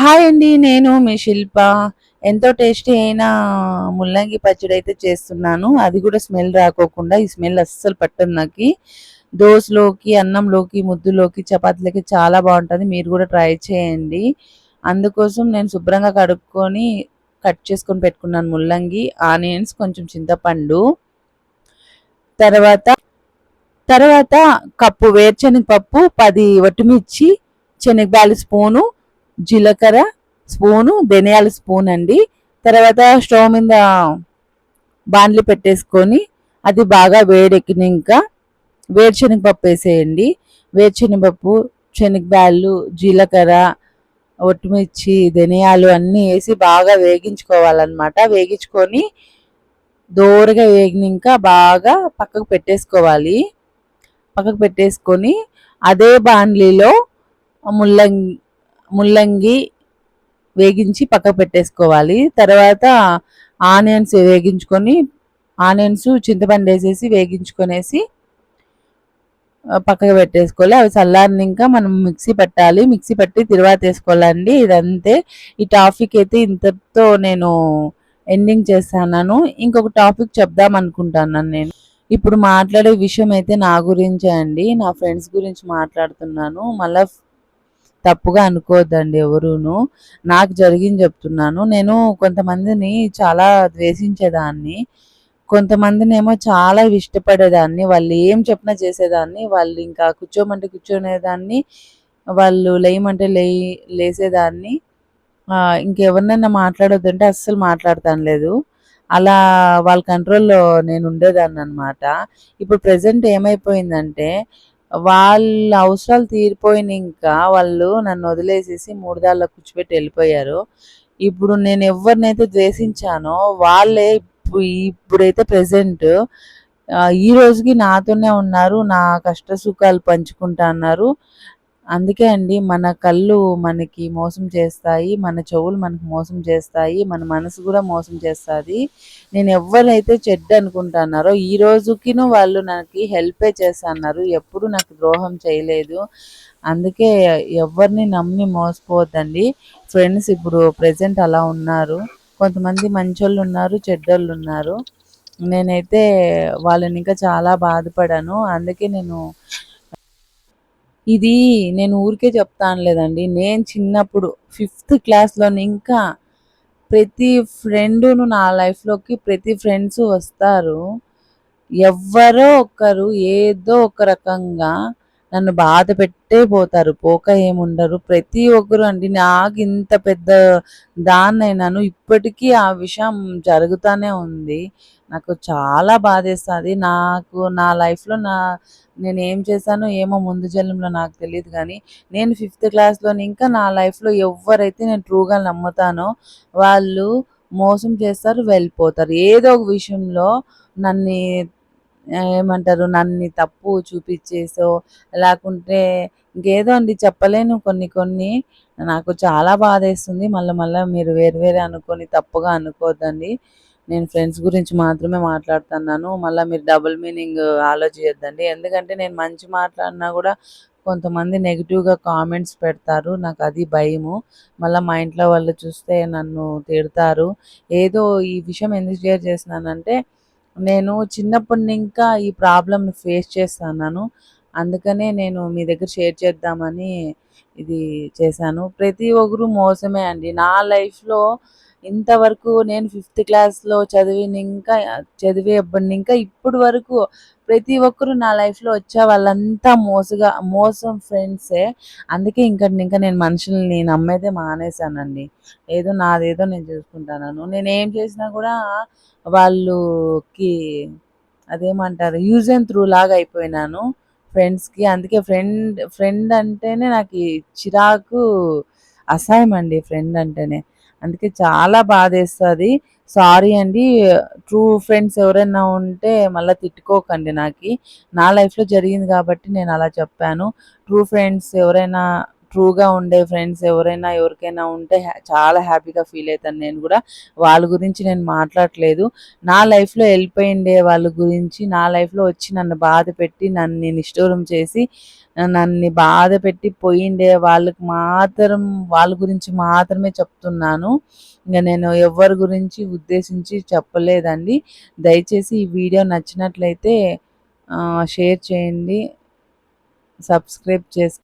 Hi అండి నేను మీ శిల్ప. ఎంతో టేస్టీ అయిన ముల్లంగి పచ్చడి అయితే చేస్తున్నాను. అది కూడా స్మెల్ రాకోకుండా ఈ స్మెల్ అస్సలు పట్టదు నాకు. దోశలోకి అన్నంలోకి ముద్దులోకి చపాతీలకి చాలా బాగుంటుంది. మీరు కూడా ట్రై చేయండి. అందుకోసం నేను శుభ్రంగా కడుక్కొని కట్ చేసుకొని పెట్టుకున్నాను ముల్లంగి ఆనియన్స్ కొంచెం చింతపండు. తర్వాత తర్వాత కప్పు వేరుశనగపప్పు పది వట్టుమిర్చి శనగబాలు స్పూను జీలకర్ర స్పూను ధనియాల స్పూన్ అండి. తర్వాత స్టవ్ మీద బాండ్లు పెట్టేసుకొని అది బాగా వేడెక్కినాక వేరుశనగపప్పు వేసేయండి. వేరుశనగపప్పు శనగబ్యాళ్ళు జీలకర్ర ఒట్టుమిర్చి ధనియాలు అన్నీ వేసి బాగా వేగించుకోవాలన్నమాట. వేగించుకొని దోరగా వేగినాక బాగా పక్కకు పెట్టేసుకోవాలి. పక్కకు పెట్టేసుకొని అదే బాండ్లీలో ముల్లంగి ముల్లంగి వేగించి పక్కకు పెట్టేసుకోవాలి. తర్వాత ఆనియన్స్ వేగించుకొని ఆనియన్స్ చింతపండు వేసేసి వేగించుకొనేసి పక్కకు పెట్టేసుకోవాలి. అవి చల్లారిని ఇంకా మనం మిక్సీ పెట్టాలి. మిక్సీ పట్టి తిరువాత వేసుకోవాలండి. ఇదంతే. ఈ టాపిక్ అయితే ఇంతతో నేను ఎండింగ్ చేస్తాను ఇంకొక టాపిక్ చెప్దాం అనుకుంటాను నేను. ఇప్పుడు మాట్లాడే విషయం అయితే నా గురించే అండి. నా ఫ్రెండ్స్ గురించి మాట్లాడుతున్నాను. మళ్ళీ తప్పుగా అనుకోవద్దండి ఎవరూను. నాకు జరిగింది చెప్తున్నాను. నేను కొంతమందిని చాలా ద్వేషించేదాన్ని. కొంతమందిని ఏమో చాలా ఇష్టపడేదాన్ని. వాళ్ళు ఏం చెప్పినా చేసేదాన్ని. వాళ్ళు ఇంకా కూర్చోమంటే కూర్చోనేదాన్ని. వాళ్ళు లేయమంటే లేయి లేసేదాన్ని. ఇంకెవరినైనా మాట్లాడొద్దంటే అస్సలు మాట్లాడతాను లేదు. అలా వాళ్ళ కంట్రోల్లో నేను ఉండేదాన్ని అనమాట ఇప్పుడు ప్రజెంట్ ఏమైపోయిందంటే వాళ్ళ అవసరాలు తీరిపోయిన ఇంకా వాళ్ళు నన్ను వదిలేసేసి మూడుదాళ్ళ కూర్చోబెట్టి వెళ్ళిపోయారు. ఇప్పుడు నేను ఎవరినైతే ద్వేషించానో వాళ్ళే ఇప్పుడైతే ప్రజెంట్ ఈ రోజుకి నాతోనే ఉన్నారు నా కష్ట సుఖాలు పంచుకుంటా అన్నారు. అందుకే అండి మన కళ్ళు మనకి మోసం చేస్తాయి మన చెవులు మనకు మోసం చేస్తాయి మన మనసు కూడా మోసం చేస్తుంది. నేను ఎవరైతే చెడ్డ అనుకుంటున్నారో ఈ రోజుకిను వాళ్ళు నాకు హెల్పే చేస్తున్నారు. ఎప్పుడు నాకు ద్రోహం చేయలేదు. అందుకే ఎవరిని నమ్మి మోసపోవద్దండి. ఫ్రెండ్స్ ఇప్పుడు ప్రజెంట్ అలా ఉన్నారు. కొంతమంది మంచోళ్ళు ఉన్నారు చెడ్డోళ్ళు ఉన్నారు. నేనైతే వాళ్ళని ఇంకా చాలా బాధపడాను. అందుకే నేను ఇది నేను ఊరికే చెప్తాను లేదండి నేను చిన్నప్పుడు ఫిఫ్త్ క్లాస్లో ఇంకా ప్రతి ఫ్రెండును నా లైఫ్లోకి ప్రతి ఫ్రెండ్స్ వస్తారు. ఎవ్వరో ఒకరు ఏదో ఒక రకంగా నన్ను బాధ పెట్టే పోతారు పోక ఏముండరు. ప్రతి ఒక్కరు అండి నాకు ఇంత పెద్ద దాన్నైనాను. ఇప్పటికీ ఆ విషయం జరుగుతూనే ఉంది. నాకు చాలా బాధేస్తుంది. నాకు నా లైఫ్లో నా నేను ఏం చేశానో ఏమో ముందు జన్మలో నాకు తెలియదు కానీ నేను ఫిఫ్త్ క్లాస్లో ఇంకా నా లైఫ్లో ఎవరైతే నేను ట్రూగా నమ్ముతానో వాళ్ళు మోసం చేస్తారు వెళ్ళిపోతారు. ఏదో ఒక విషయంలో నన్ను ఏమంటారు? నన్ను తప్పు చూపించేసో లేకుంటే ఇంకేదో అండి చెప్పలేను కొన్ని కొన్ని. నాకు చాలా బాధేస్తుంది. మళ్ళీ మళ్ళీ మీరు వేరు వేరే అనుకొని తప్పుగా అనుకోవద్దండి నేను ఫ్రెండ్స్ గురించి మాత్రమే మాట్లాడుతున్నాను. మళ్ళీ మీరు డబుల్ మీనింగ్ ఆలోచించద్దండి ఎందుకంటే నేను మంచి మాట్లాడినా కూడా కొంతమంది నెగిటివ్గా కామెంట్స్ పెడతారు. నాకు అది భయము. మళ్ళీ మా ఇంట్లో వాళ్ళు చూస్తే నన్ను తిడతారు. ఏదో ఈ విషయం ఎందుకు షేర్ చేసినానంటే నేను చిన్నప్పటి ఇంకా ఈ ప్రాబ్లమ్ని ఫేస్ చేస్తున్నాను. అందుకనే నేను మీ దగ్గర షేర్ చేద్దామని ఇది చేశాను. ప్రతి ఒక్కరు మోసమే అండి. నా లైఫ్లో ఇంతవరకు నేను ఫిఫ్త్ క్లాస్లో చదివిన ఇంకా చదివేప్పటి ఇంకా ఇప్పటి వరకు ప్రతి ఒక్కరు నా లైఫ్లో వచ్చే వాళ్ళంతా మోసగా మోసం ఫ్రెండ్సే అందుకే ఇంకా ఇంకా నేను మనుషుల్ని నమ్మేదే మానేశానండి. ఏదో నాదేదో నేను చూసుకుంటాను నేను ఏం చేసినా కూడా వాళ్ళకి అదేమంటారు యూజ్ అండ్ త్రూ లాగా అయిపోయినాను ఫ్రెండ్స్కి అందుకే ఫ్రెండ్ ఫ్రెండ్ అంటేనే నాకు చిరాకు అసహ్యం అండి ఫ్రెండ్ అంటేనే. అందుకే చాలా బాధేస్తుంది. సారీ అండి. ట్రూ ఫ్రెండ్స్ ఎవరైనా ఉంటే మళ్ళీ తిట్టుకోకండి నాకు. నా లైఫ్లో జరిగింది కాబట్టి నేను అలా చెప్పాను. ట్రూ ఫ్రెండ్స్ ఎవరైనా ట్రూగా ఉండే ఫ్రెండ్స్ ఎవరైనా ఎవరికైనా ఉంటే హ్యా- చాలా హ్యాపీగా ఫీల్ అవుతాను నేను కూడా. వాళ్ళ గురించి నేను మాట్లాడట్లేదు. నా లైఫ్లో వెళ్ళిపోయిండే వాళ్ళ గురించి నా లైఫ్లో వచ్చి నన్ను బాధ పెట్టి నన్ను నిష్ఠూరం చేసి నన్ను బాధ పెట్టి పోయిండే వాళ్ళకి మాత్రం వాళ్ళ గురించి మాత్రమే చెప్తున్నాను. ఇంకా నేను ఎవరి గురించి ఉద్దేశించి చెప్పలేదండి. దయచేసి ఈ వీడియో నచ్చినట్లయితే షేర్ చేయండి. సబ్స్క్రైబ్ చేసి